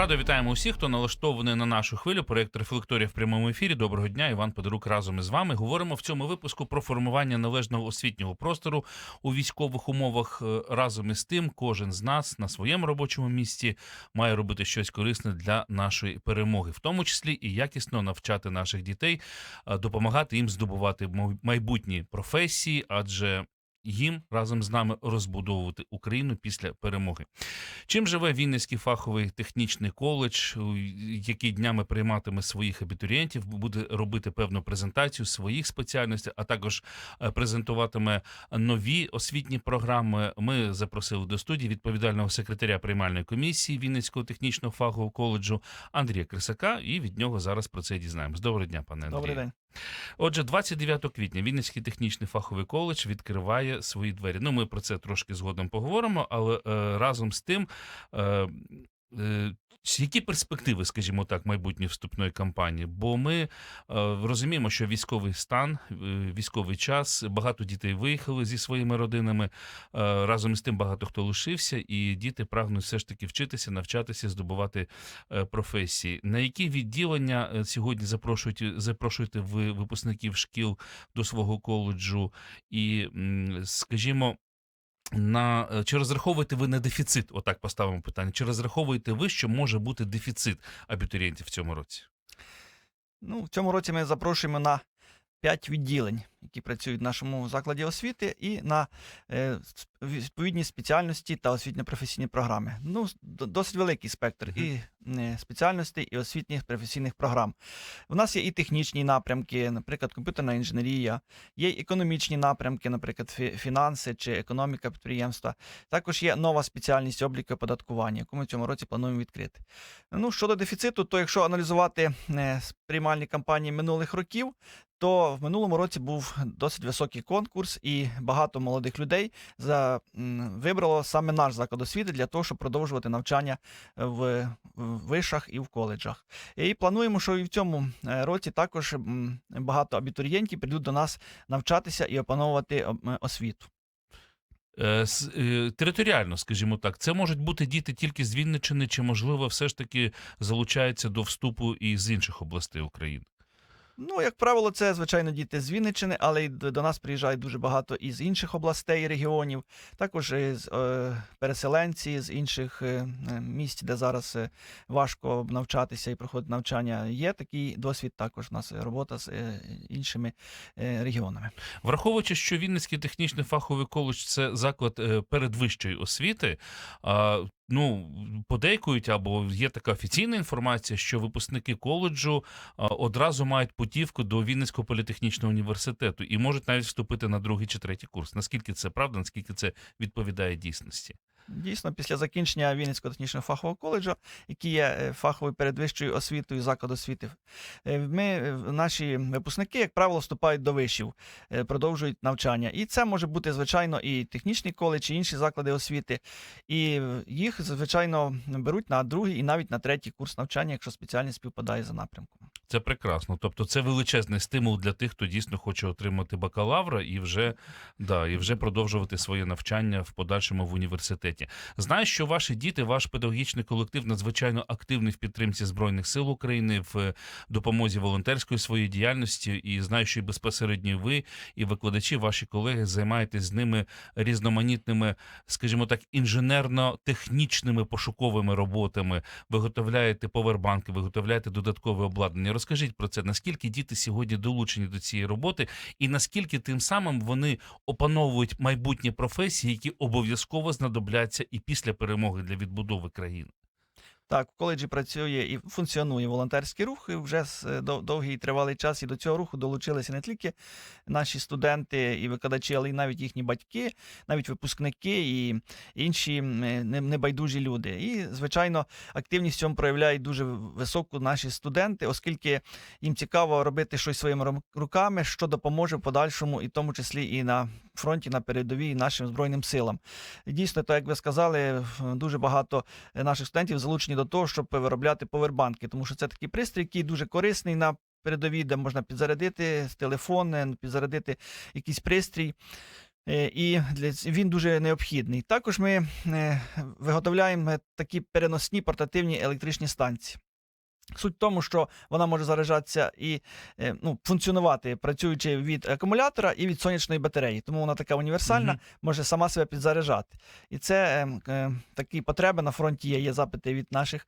Радо вітаємо усіх, хто налаштований на нашу хвилю. Проєкт рефлекторія в прямому ефірі. Доброго дня, Іван Подорук разом із вами. Говоримо в цьому випуску про формування належного освітнього простору у військових умовах. Е, Разом із тим, кожен з нас на своєму робочому місці має робити щось корисне для нашої перемоги, в тому числі і якісно навчати наших дітей, е, допомагати їм здобувати майбутні професії, адже їм разом з нами розбудовувати Україну після перемоги. Чим живе Вінницький фаховий технічний коледж, який днями прийматиме своїх абітурієнтів, буде робити певну презентацію своїх спеціальностей, а також е, презентуватиме нові освітні програми. Ми запросили до студії відповідального секретаря приймальної комісії Вінницького технічного фахового коледжу Андрія Крисака, і від нього зараз про це дізнаємось. Доброго дня, пане Андрію. Добрий день. Отже, 29 квітня Вінницький технічний фаховий коледж відкриває свої двері. Ну, ми про це трошки згодом поговоримо, але е, разом з тим. Е, е, які перспективи, скажімо так, майбутньої вступної кампанії? Бо ми е, розуміємо, що військовий стан, е, військовий час, багато дітей виїхали зі своїми родинами. Разом із тим багато хто лишився, і діти прагнуть все ж таки вчитися, навчатися, здобувати професії. На які відділення сьогодні запрошуєте, запрошуєте ви випускників шкіл до свого коледжу? І, скажімо, на е, чи розраховуєте ви на дефіцит? Отак поставимо питання. Чи розраховуєте ви, що може бути дефіцит абітурієнтів в цьому році? Ну, в цьому році ми запрошуємо на 5 відділень, які працюють в нашому закладі освіти, і на е, відповідні спеціальності та освітньо-професійні програми. Ну, досить великий спектр і е, спеціальностей, і освітніх професійних програм. У нас є і технічні напрямки, наприклад, комп'ютерна інженерія, є економічні напрямки, наприклад, фі- фінанси чи економіка підприємства. Також є нова спеціальність обліку оподаткування, яку ми в цьому році плануємо відкрити. Ну, щодо дефіциту, то якщо аналізувати е, приймальні кампанії минулих років, то в минулому році був досить високий конкурс, і багато молодих людей за, вибрало саме наш заклад освіти для того, щоб продовжувати навчання в, в вишах і в коледжах. І плануємо, що і в цьому е, році також багато абітурієнтів прийдуть до нас навчатися і опановувати освіту. Е, е, Територіально, скажімо так, це можуть бути діти тільки з Вінниччини, чи можливо все ж таки залучаються до вступу і з інших областей України? Ну, як правило, це звичайно діти з Вінниччини, але й до нас приїжджають дуже багато із інших областей регіонів, також із е, переселенці з інших е, е, місць, де зараз е, важко навчатися і проходити навчання. Є такий досвід. Також у нас робота з е, іншими е, регіонами. Враховуючи, що Вінницький технічний фаховий коледж це заклад е, передвищої освіти. Ну, подейкують або є така офіційна інформація, що випускники коледжу одразу мають путівку до Вінницького політехнічного університету і можуть навіть вступити на другий чи третій курс. Наскільки це правда, наскільки це відповідає дійсності? Дійсно, після закінчення Вінницького технічного фахового коледжу, який є е, фаховою передвищою освітою заклад освіти, е, ми, е, наші випускники, як правило, вступають до вишів, продовжують навчання. І це може бути, звичайно, і технічний коледж, і інші заклади освіти. І їх, звичайно, беруть на другий і навіть на третій курс навчання, якщо спеціальність співпадає за напрямком. Це прекрасно. Тобто, це величезний стимул для тих, хто дійсно хоче отримати бакалавра і вже да, і вже продовжувати своє навчання в подальшому в університеті. Знаю, що ваші діти, ваш педагогічний колектив надзвичайно активний в підтримці збройних сил України в е, допомозі волонтерської своєї діяльності. І знаю, що і безпосередньо ви і викладачі, ваші колеги займаєтесь з ними різноманітними, скажімо так, інженерно-технічними пошуковими роботами. Виготовляєте повербанки, виготовляєте додаткове обладнання. Розкажіть про це, наскільки діти сьогодні долучені до цієї роботи, і наскільки тим самим вони опановують майбутні професії, які обов'язково знадобляться і після перемоги для відбудови країни. Так, в коледжі працює і функціонує волонтерський рух. І вже е, довгий тривалий час і до цього руху долучилися не тільки наші студенти і викладачі, але й навіть їхні батьки, навіть випускники і інші е, не- небайдужі люди. І, звичайно, активність в цьому проявляють дуже високу наші студенти, оскільки їм цікаво робити щось своїми руками, що допоможе в подальшому, і в тому числі і на фронті на передовій нашим збройним силам. Дійсно, так як ви сказали, дуже багато наших студентів залучені до того, щоб виробляти повербанки, тому що це такий пристрій, який дуже корисний на передовій, де можна підзарядити телефон, е, підзарядити якийсь пристрій. Е, І для він дуже необхідний. Також ми е, виготовляємо такі переносні портативні електричні станції. Суть в тому, що вона може заряджатися і е, ну, функціонувати, працюючи від акумулятора і від сонячної батареї. Тому вона така універсальна, Мгм. може сама себе підзаряджати. І це е, е, такі потреби на фронті є. Є запити від наших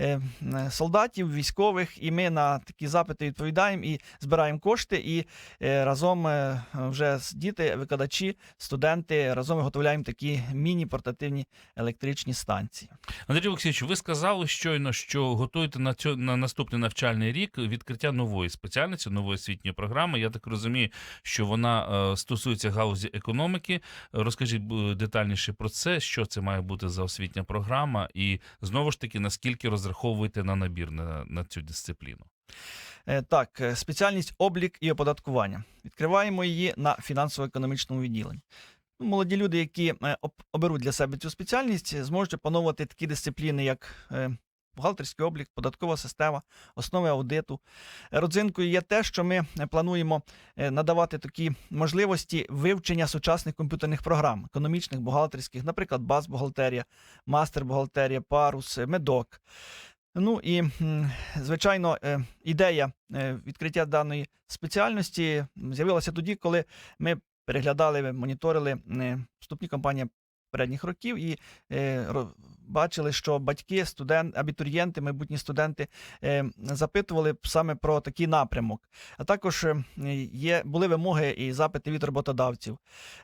е, е, солдатів, військових, і ми на такі запити відповідаємо і збираємо кошти. І е, разом е, вже з діти, викладачі, студенти разом виготовляємо такі міні-портативні електричні станції. Андрій Олексійович, ви сказали щойно, що готуєте на цьо, на наступний навчальний рік відкриття нової спеціальності, нової освітньої програми. Я так розумію, що вона е, стосується галузі економіки. Розкажіть детальніше про це, що це має бути за освітня програма, і знову ж таки, наскільки розраховуєте на набір на, на цю дисципліну? Е, Так, е, спеціальність облік і оподаткування. Відкриваємо її на фінансово-економічному відділенні. Ну, Молоді люди, які об- оберуть для себе цю спеціальність, зможуть опановувати такі дисципліни, як бухгалтерський облік, податкова система, основи аудиту. Родзинкою є те, що ми е, плануємо е, надавати такі можливості вивчення сучасних комп'ютерних програм, економічних, бухгалтерських, наприклад, баз-бухгалтерія, мастер-бухгалтерія, парус, е, медок. Ну і, звичайно, ідея відкриття даної спеціальності з'явилася тоді, коли ми переглядали, моніторили вступні кампанії передніх років і е, бачили, що батьки, студент, абітурієнти, майбутні студенти е, запитували саме про такий напрямок. А також е, є, були вимоги і запити від роботодавців.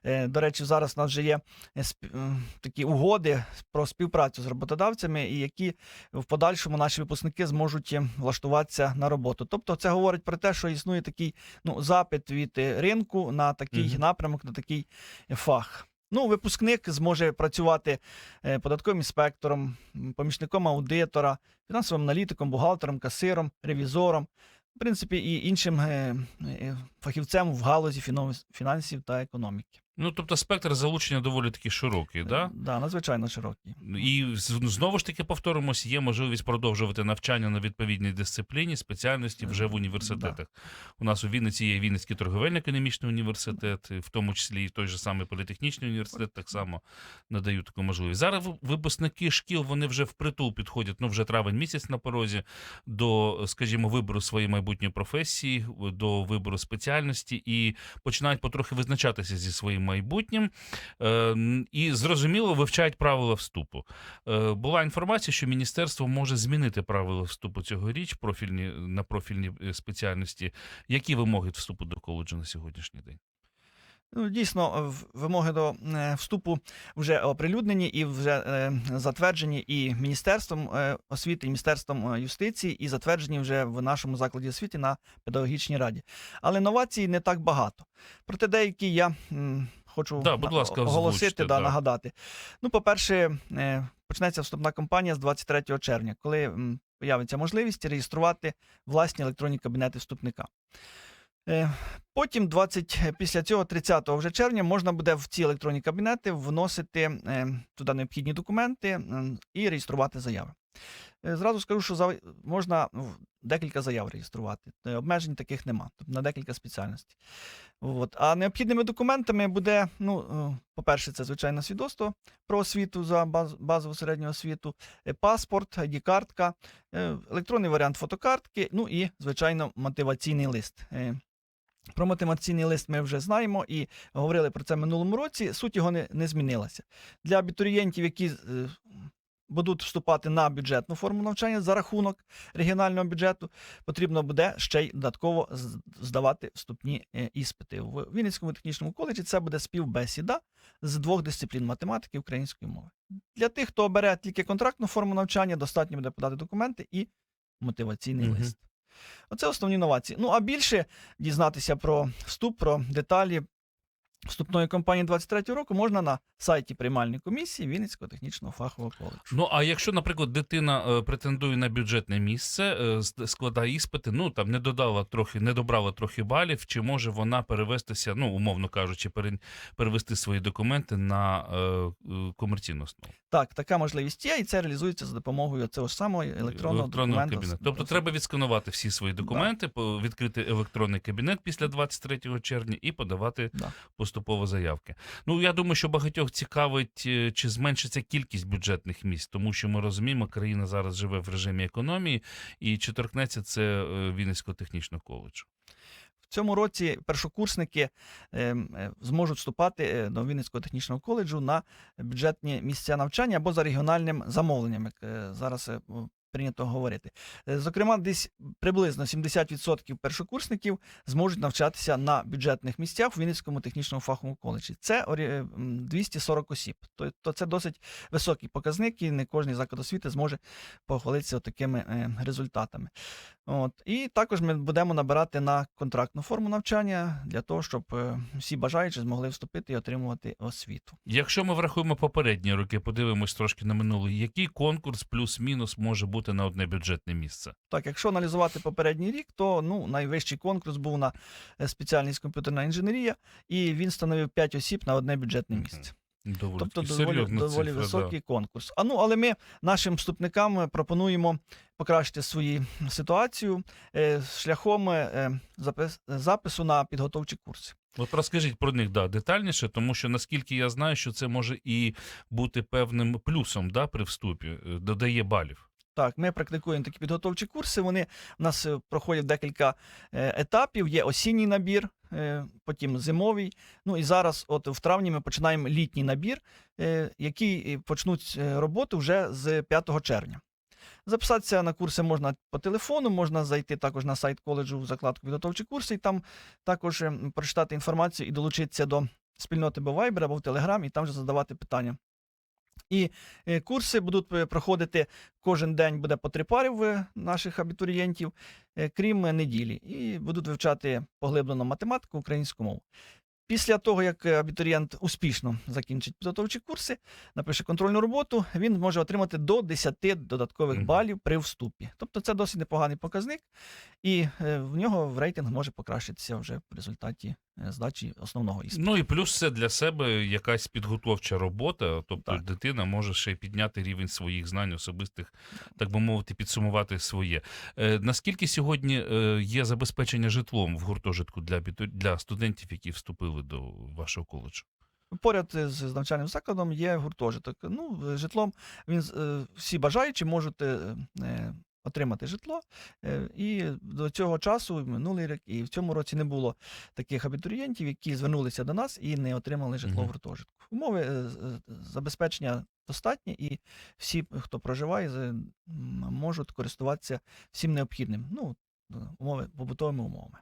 Е, До речі, зараз у нас вже є е, сп- е, такі угоди про співпрацю з роботодавцями, і які в подальшому наші випускники зможуть влаштуватися на роботу. Тобто, це говорить про те, що існує такий ну, запит від ринку на такий Мгм. напрямок, на такий фах. Ну, випускник зможе працювати е, податковим інспектором, помічником аудитора, фінансовим аналітиком, бухгалтером, касиром, ревізором, в принципі, і іншим е, е, фахівцем в галузі фінансів та економіки. Ну тобто спектр залучення доволі таки широкий, да? Е, Да, надзвичайно широкий. І знову ж таки повторимось, є можливість продовжувати навчання на відповідній дисципліні, спеціальності вже в Е, університетах. У нас у Вінниці є Вінницький торговельно-економічний університет, в тому числі і той же самий політехнічний університет так само надають таку можливість. Зараз випускники шкіл вони вже впритул підходять. Ну вже травень місяць на порозі до, скажімо, вибору своєї майбутньої професії, до вибору спеціальності і починають потрохи визначатися зі своїм майбутнім. Е, і зрозуміло вивчають правила вступу. Е, була інформація, що міністерство може змінити правила вступу цьогоріч профільні на профільні е, спеціальності. Які вимоги вступу до коледжу на сьогоднішній день? Ну, дійсно, в- вимоги до е, вступу вже оприлюднені і вже е, затверджені і Міністерством е, освіти, і Міністерством е, юстиції, і затверджені вже в нашому закладі освіти на педагогічній раді. Але новацій не так багато. Проте деякі я хочу Да, будь ласка, оголосити, озвучте, да, да. нагадати. Ну, по-перше, е, почнеться вступна кампанія з 23 червня, коли появиться можливість реєструвати власні електронні кабінети вступника. Е, Потім, 20, після цього, 30 вже червня, можна буде в ці електронні кабінети вносити е, туди необхідні документи і реєструвати заяви. Е, Зразу скажу, що можна декілька заяв реєструвати. Е, Обмежень таких нема, тобто на декілька спеціальностей. От. А необхідними документами буде, ну, е, по-перше, це звичайно свідоцтво про освіту за базову середню освіту, е, паспорт, ID-картка, е, електронний варіант фотокартки, ну і, звичайно, мотиваційний лист. Про мотиваційний лист ми вже знаємо і говорили про це минулому році. Суть його не, не змінилася. Для абітурієнтів, які е, будуть вступати на бюджетну форму навчання за рахунок регіонального бюджету, потрібно буде ще й додатково здавати вступні е, іспити. В Вінницькому технічному коледжі це буде співбесіда з двох дисциплін математики і української мови. Для тих, хто обере тільки контрактну форму навчання, достатньо буде подати документи і мотиваційний Мгм. лист. Оце основні новації. Ну а більше дізнатися про вступ, про деталі вступної кампанії 23 року можна на сайті приймальної комісії Вінницького технічного фахового коледжу. Ну а якщо, наприклад, дитина е, претендує на бюджетне місце, е, складає іспити, ну там не додала трохи, не добрала трохи балів, чи може вона перевестися, ну умовно кажучи, перевести свої документи на е, комерційну основу Так, така можливість є, і це реалізується за допомогою цього ж самого електронного, документа. кабінету. Тобто треба відсканувати всі свої документи, по- відкрити електронний кабінет після 23 червня і подавати Да. поступово заявки. Ну я думаю, що багатьох цікавить, е, чи зменшиться кількість бюджетних місць, тому що ми розуміємо, країна зараз живе в режимі економії, і чи торкнеться це е, Вінницького технічного коледжу. Цьому році першокурсники ем, е, зможуть вступати е, до Вінницького технічного коледжу на бюджетні місця навчання або за регіональним замовленням, як е, зараз прийнято говорити. Зокрема, десь приблизно 70% першокурсників зможуть навчатися на бюджетних місцях в Вінницькому технічному фаховому коледжі. Це орі- е, м, 240 осіб. То, це досить високий показник, і не кожен заклад освіти зможе похвалитися такими результатами. От. І також ми будемо набирати на контрактну форму навчання для того, щоб е, всі бажаючі змогли вступити і отримувати освіту. Якщо ми врахуємо попередні роки, подивимось трошки на минулий, який конкурс плюс-мінус може бути на одне бюджетне місце? Так, якщо аналізувати попередній рік, то ну, найвищий конкурс був на е, спеціальність комп'ютерна інженерія, і він становив 5 осіб на одне бюджетне місце. Доволі, Тобто доволі, доволі цифра, високий конкурс. А ну, але ми нашим вступникам пропонуємо покращити свою ситуацію е, шляхом е, запис, запису на підготовчі курси. От розкажіть про них да, детальніше, тому що наскільки я знаю, що це може і бути певним плюсом да, при вступі, е, додає балів. Так, ми практикуємо такі підготовчі курси. Вони в нас е, проходять декілька е, етапів. Є осінній набір, е, потім зимовий. Ну і зараз, от в травні, ми починаємо літній набір, е, який е, почнуть е, роботу вже з 5 червня. Записатися на курси можна по телефону, можна зайти також на сайт коледжу в закладку підготовчі курси, і там також е, прочитати інформацію і долучитися до спільноти або Viber або в Telegram, і там вже задавати питання. І е, курси будуть е, проходити кожен день буде по три пари в наших абітурієнтів, е, крім е, неділі, і будуть вивчати поглиблено математику, українську мову. Після того, як е, абітурієнт успішно закінчить підготовчі курси, напише контрольну роботу, він може отримати до 10 додаткових балів при вступі. Тобто це досить непоганий показник, і е, в нього в рейтинг може покращитися вже в результаті е, здачі основного іспиту. Ну і плюс це для себе якась підготовча робота. Тобто Так. дитина може ще й підняти рівень своїх знань особистих, так би мовити, підсумувати своє. Наскільки сьогодні є забезпечення житлом в гуртожитку для для студентів, які вступили до вашого коледжу? Поряд з навчальним закладом є гуртожиток. Ну, житлом він е, всі бажаючі можуть е, е, отримати житло. І до цього часу, минулий рік, і в цьому році не було таких абітурієнтів, які звернулися до нас і не отримали житло в гуртожитку. Умови забезпечення достатні, і всі, хто проживає, можуть користуватися всім необхідним. Ну, умови побутовими умовами.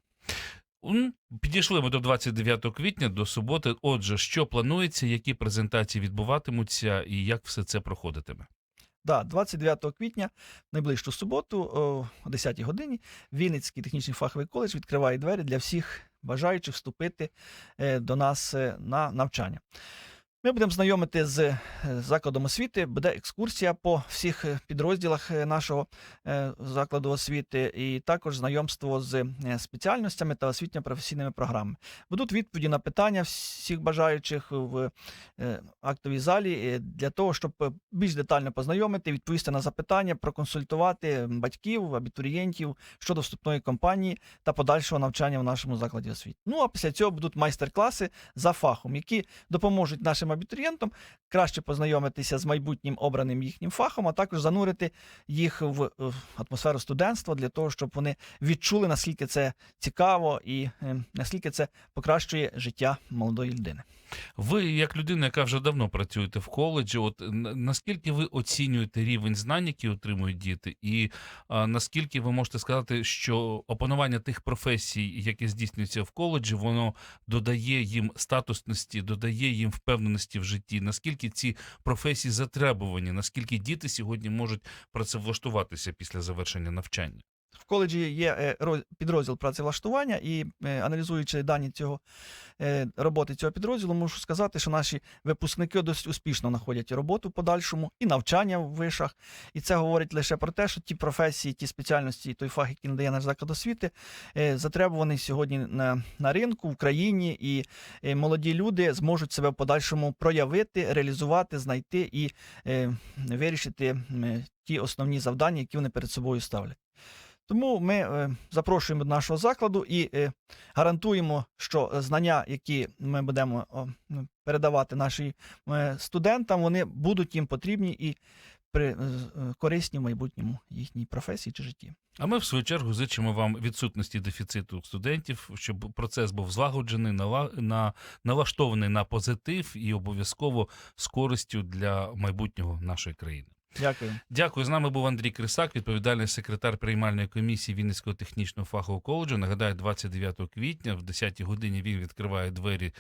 Підійшли ми до 29 квітня, до суботи. Отже, що планується, які презентації відбуватимуться і як все це проходитиме? Да, 29 квітня, найближчу суботу, о 10 годині, Вінницький технічний фаховий коледж відкриває двері для всіх бажаючих вступити е, до нас е, на навчання. Ми будемо знайомити з е, закладом освіти, буде екскурсія по всіх е, підрозділах е, нашого закладу освіти, і також знайомство з спеціальностями та освітньо-професійними програмами. Будуть відповіді на питання всіх бажаючих в актовій залі для того, щоб більш детально познайомити, відповісти на запитання, проконсультувати батьків, абітурієнтів щодо вступної кампанії та подальшого навчання в нашому закладі освіти. Ну а після цього будуть майстер-класи за фахом, які допоможуть нашим абітурієнтам краще познайомитися з майбутнім обраним їхнім фахом, а також занурити їх в, в атмосферу студентства для того, щоб вони відчули, наскільки це цікаво і е, наскільки це покращує життя молодої людини. Ви, як людина, яка вже давно працюєте в коледжі, от наскільки ви оцінюєте рівень знань, які отримують діти, і а, наскільки ви можете сказати, що опанування тих професій, які здійснюються в коледжі, воно додає їм статусності, додає їм впевненості в житті? Наскільки ці професії затребувані? Наскільки діти сьогодні можуть працевлаштуватися після завершення навчання? Коледжі є е, підрозділ працевлаштування, і е, аналізуючи дані цього е, роботи цього підрозділу, можу сказати, що наші випускники досить успішно знаходять роботу в подальшому і навчання в вишах. І це говорить лише про те, що ті професії, ті спеціальності, той фах, який надає наш заклад освіти, затребуваний сьогодні на, на ринку в країні, і молоді люди зможуть себе в подальшому проявити, реалізувати, знайти і вирішити ті основні завдання, які вони перед собою ставлять. Тому ми е, запрошуємо до нашого закладу і е, гарантуємо, що е, знання, які ми будемо о, передавати нашим е, студентам, вони будуть їм потрібні і при, е, корисні в майбутньому їхній професії чи житті. А ми, в свою чергу, зичимо вам відсутності дефіциту студентів, щоб процес був злагоджений, нала- на, налаштований на позитив і обов'язково з користю для майбутнього нашої країни. Дякую. Дякую. З нами був Андрій Крисак, відповідальний секретар приймальної комісії Вінницького технічного фахового коледжу. Нагадаю, 29 квітня в 10 годині він відкриває двері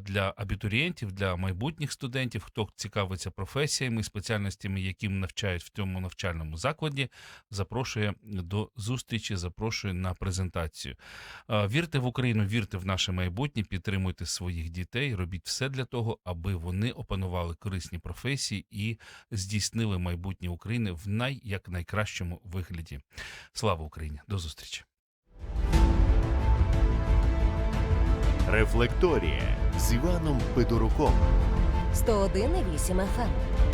для абітурієнтів, для майбутніх студентів, хто цікавиться професіями, спеціальностями, яким навчають в цьому навчальному закладі. Запрошує до зустрічі, запрошує на презентацію. Вірте в Україну, вірте в наше майбутнє, підтримуйте своїх дітей, робіть все для того, аби вони опанували корисні професії і здійснили майбутнє України в най як найкращому вигляді. Слава Україні! До зустрічі! Рефлекторія з Іваном Федоруком. 101,8 FM.